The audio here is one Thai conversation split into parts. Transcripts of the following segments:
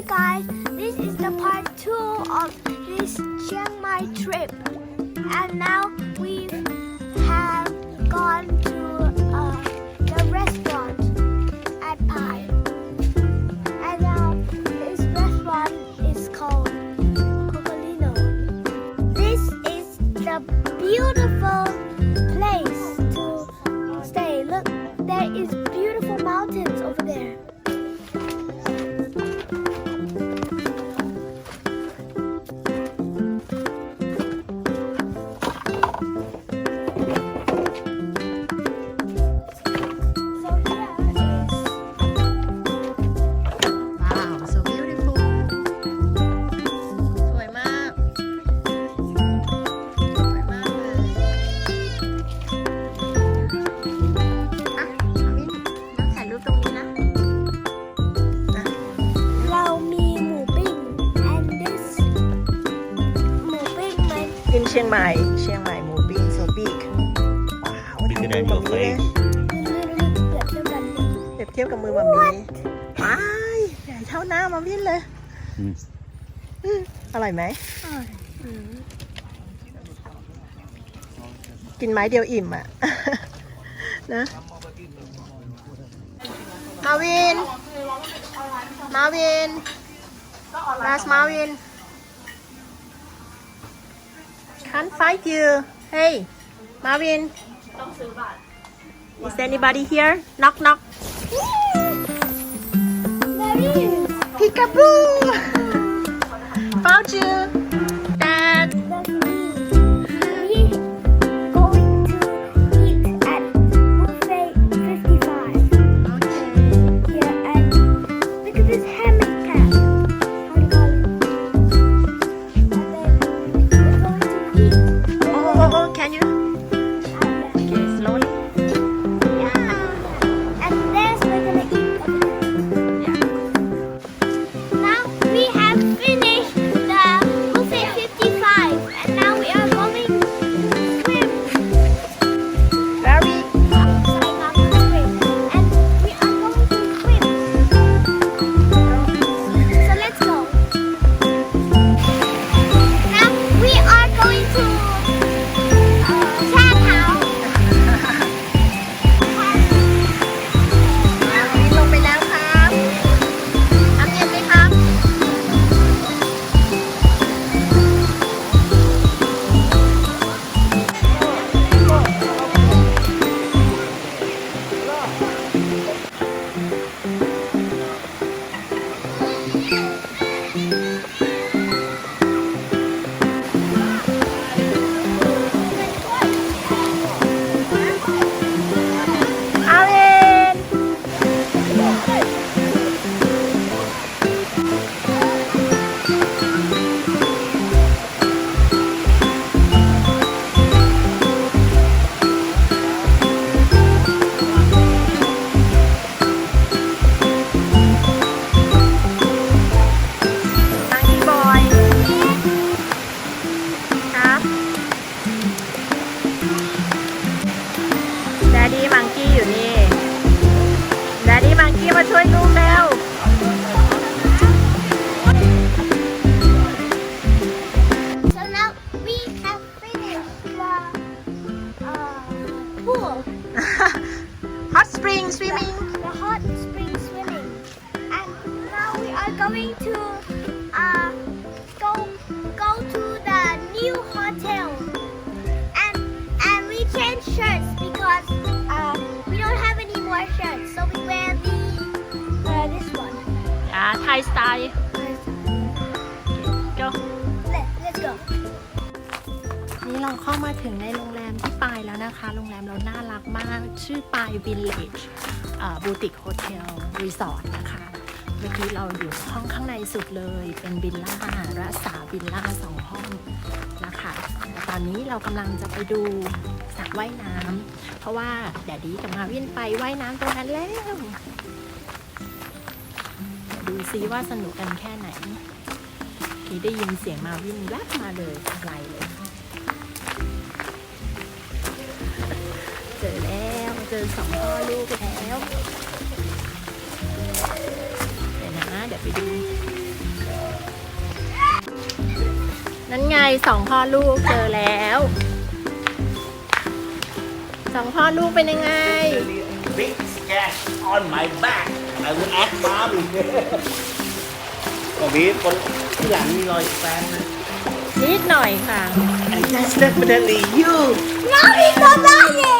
Hi guys, this is the part two of this Chiang Mai trip. And now we have gone to uh, the restaurant at Pai. And now this restaurant is called Cocolino. This is the beautiful place to stay. Look, there is กินเชียงใหม่ เชียงใหม่หมูปิ้ง so big ว้าว Bigger ทำ than มือ your แบบนี้เลย face. เกือบเท่ากันเลยเปรียบเทียบกับมือแบบนี้ว้ายใหญ่เท่าหน้ามาวินเลยอืม อืมอร่อยไหมอืมกินไม้เดียวอิ่มอะ นะมาวิน มาวิน Last Marvin Can't find you. Hey Marvin. Is anybody here? Knock knock. Peekaboo spring swimming. The, hot spring swimming. And now we are going to uh, go go to the new hotel. And and we change shirts because uh, we don't have any more shirts, so we wear the uh, this one. Yeah, Thai style. เราเข้ามาถึงในโรงแรมที่ปายแล้วนะคะ โรงแรมเราน่ารักมาก ชื่อปายวิลเลจบูติกโฮเทลรีสอร์ทนะคะ เมื่อกี้เราอยู่ห้องข้างในสุดเลย เป็นวิลล่ารัสาวิลล่าสองห้องนะคะตอนนี้เรากำลังจะไปดูสระว่ายน้ำเพราะว่าแดดดี้กับมาวินไปว่ายน้ำตรงนั้นแล้วดูซิว่าสนุกกันแค่ไหนที่ได้ยินเสียงมาวินแวบมาเลยไกลเลย เจอสองพ่อลูกแล้วเดี๋ยวนะเดี๋ยวไปดู นั่นไงสองพ่อลูกเจอแล้วสองพ่อลูกเป็นยังไง Big cat on my back I will act mom ก็บีคนที่หลังมีรอยแฟนนะ นิดหน่อยค่ะ And that's definitely you น้องมีตัวได้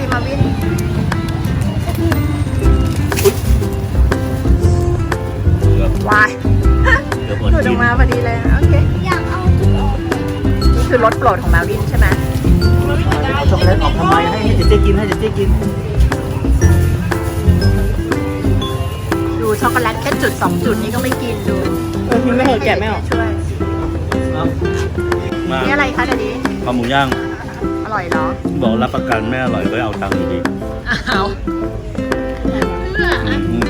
รงนี้ไปดูไอศครีมมาวินเกือบวายเกือบหมหดลุดอกิอนกมาพอดีเลย โอเค อยากเอาทุกออกนี่คือรสโปรดของมาวินใช่ไหมเอาช็อกโกแลตออกทำไมให้ให้เจเจ๊กินให้เจเจ๊กินดูช็อกโกแลตแค่จุดสองจุดนี้ก็ไม่กินดูเออกินไม่เหรอแกะไม่ออก ช่วยมานี่อะไรคะเดี๋ยวนี้ข้าวหมูย่างอ ร่อยเหรอบอกรับประกันไม่อร่อยก็เอาตังค์อยู่ดีอ้าวเพื่ออืมอืมแม่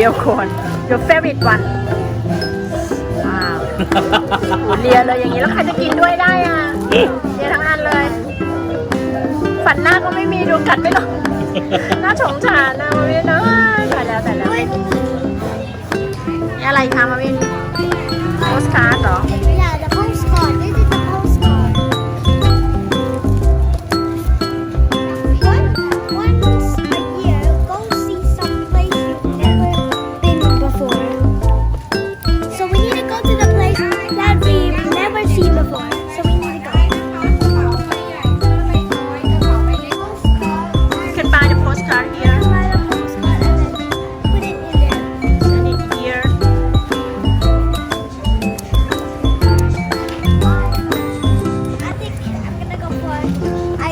real cone your favorite one ว้าวโหเลียเลยอย่างนี้แล้วใครจะกินด้วยได้อะเลียทั้งอันเลย ฝันหน้าก็ไม่มีดูกัดไม่ลงน่าสงสารนะมาวินเอ้ยแต่แล้วแต่แล้วนี่อะไรคะมาวินโพสการ์ดเหรอ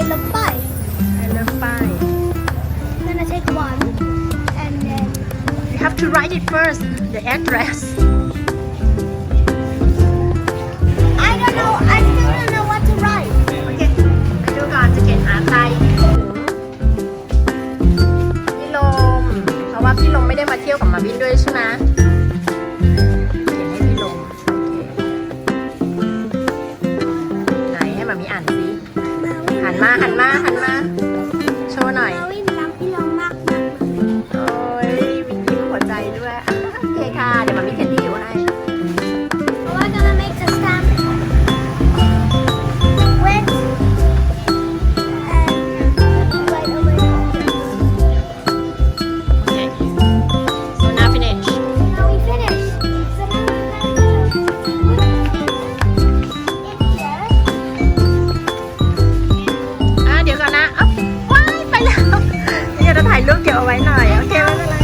love five. I love five I'm gonna take one and then You have to write it first the address I don't know. I still don't know what to write. โอเคไปดูก่อนจะเขียนหาใครพี่ลมเพราะว่าพี่ลมไม่ได้มาเที่ยวกับมาวินด้วยใช่ไหม บเอาไว้หน่อย โอเคไม่เป็นไร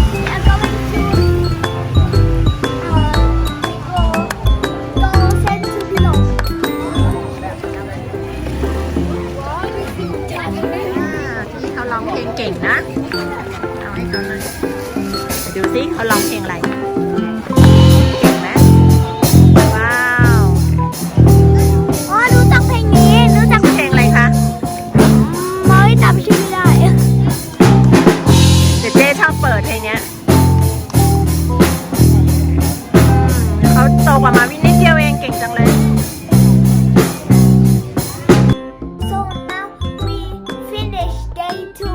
พี่เขาร้องเพลงเก่งนะ เอาให้เขาหน่อยดูสิเขาลองเพลงอะไร way to